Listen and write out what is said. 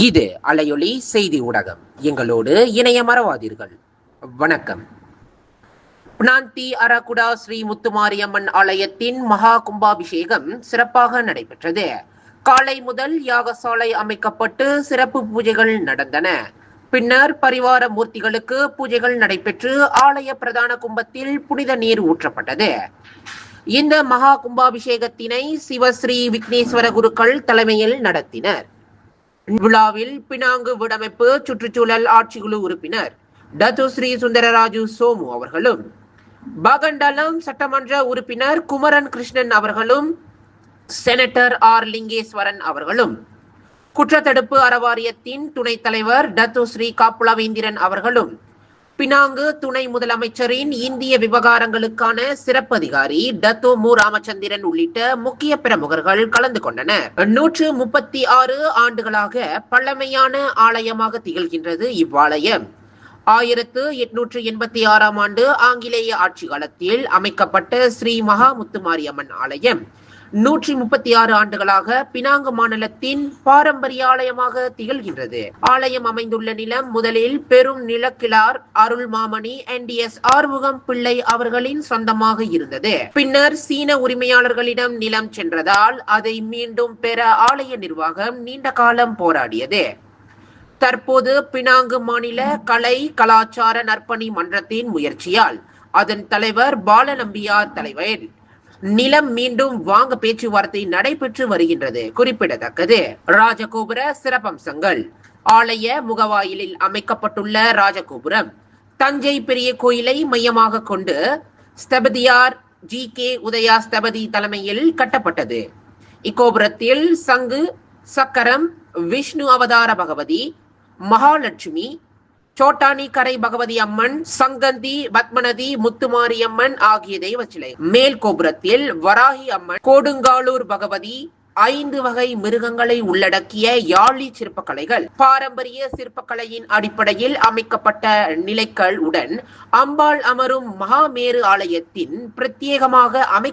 இது அலையொலி செய்தி ஊடகம். எங்களோடு இணைய மறவாதீர்கள் வணக்கம் பினாந்தி அரகுடா ஸ்ரீ முத்துமாரியம்மன் ஆலயத்தின் மகா கும்பாபிஷேகம் சிறப்பாக நடைபெற்றது. காலை முதல் யாகசாலை அமைக்கப்பட்டு சிறப்பு பூஜைகள் நடந்தன. பின்னர் பரிவார மூர்த்திகளுக்கு பூஜைகள் நடைபெற்று ஆலய பிரதான கும்பத்தில் புனித நீர் ஊற்றப்பட்டது. இந்த மகா கும்பாபிஷேகத்தினை சிவஸ்ரீ விக்னேஸ்வர குருக்கள் தலைமையில் நடத்தினர். விழாவில் பினாங்கு விடமைப்பு சுற்றுச்சூழல் ஆட்சிக்குழு உறுப்பினர் டத்து ஸ்ரீ சுந்தரராஜு சோமு அவர்களும் பகண்டலம் சட்டமன்ற உறுப்பினர் குமரன் கிருஷ்ணன் அவர்களும் செனட்டர் ஆர் லிங்கேஸ்வரன் அவர்களும் குற்றத்தடுப்பு அறவாரியத்தின் துணைத் தலைவர் டத்து ஸ்ரீ காப்புலவேந்திரன் அவர்களும் பினாங்கு துணை முதலமைச்சரின் இந்திய விவகாரங்களுக்கான சிறப்பு அதிகாரி டத்தோ மு. ராமச்சந்திரன் உள்ளிட்ட முக்கிய பிரமுகர்கள் கலந்து கொண்டனர். நூற்று முப்பத்தி ஆறு ஆண்டுகளாக பழமையான ஆலயமாக திகழ்கின்றது இவ்வாலயம். ஆயிரத்து எட்நூற்று எண்பத்தி ஆறாம் ஆண்டு ஆங்கிலேய ஆட்சி காலத்தில் அமைக்கப்பட்ட ஸ்ரீ மகாமுத்துமாரியம்மன் ஆலயம். நூற்றி முப்பத்தி ஆறு ஆண்டுகளாக பினாங்கு மாநிலத்தின் பாரம்பரிய ஆலயமாக திகழ்கின்றது. ஆலயம் அமைந்துள்ள நிலம் முதலில் பெரும் நிலக்கிழார் அருள் மாமணி என் எஸ் ஆறுமுகம் பிள்ளை அவர்களின் சொந்தமாக இருந்தது. பின்னர் சீன உரிமையாளர்களிடம் நிலம் சென்றதால் அதை மீண்டும் பெற ஆலய நிர்வாகம் நீண்ட காலம் போராடியது. தற்போது பினாங்கு மாநில கலை கலாச்சார நற்பணி மன்றத்தின் முயற்சியால் அதன் தலைவர் பாலநம்பியார் தலைவர் நிலம் மீண்டும் வாங்க பேச்சுவார்த்தை நடைபெற்று வருகின்றது. குறிப்பிடத்தக்கது. ராஜகோபுர சிறப்பம்சங்கள். ஆலய முகவாயிலில் அமைக்கப்பட்டுள்ள ராஜகோபுரம். தஞ்சை பெரிய கோயிலை மையமாக கொண்டு ஸ்தபதியார் ஜி கே உதயா ஸ்தபதி தலைமையில் கட்டப்பட்டது. இக்கோபுரத்தில் சங்கு சக்கரம் விஷ்ணு அவதார பகவதி மகாலட்சுமி சோட்டானி கரை பகவதி அம்மன் சங்கந்தி பத்மநதி முத்துமாரியம்மன் ஆகிய தெய்வ சிலை மேல் கோபுரத்தில் வராகி அம்மன் கோடுங்காலூர் பகவதி ஐந்து வகை மிருகங்களை உள்ளடக்கிய யாழி சிற்பக்கலைகள். பாரம்பரிய சிற்பக்கலையின் அடிப்படையில் அமைக்கப்பட்ட நிலைகள் உடன் அம்பாள் அமரும் மகாமேரு ஆலயத்தின் பிரத்யேகமாக அமை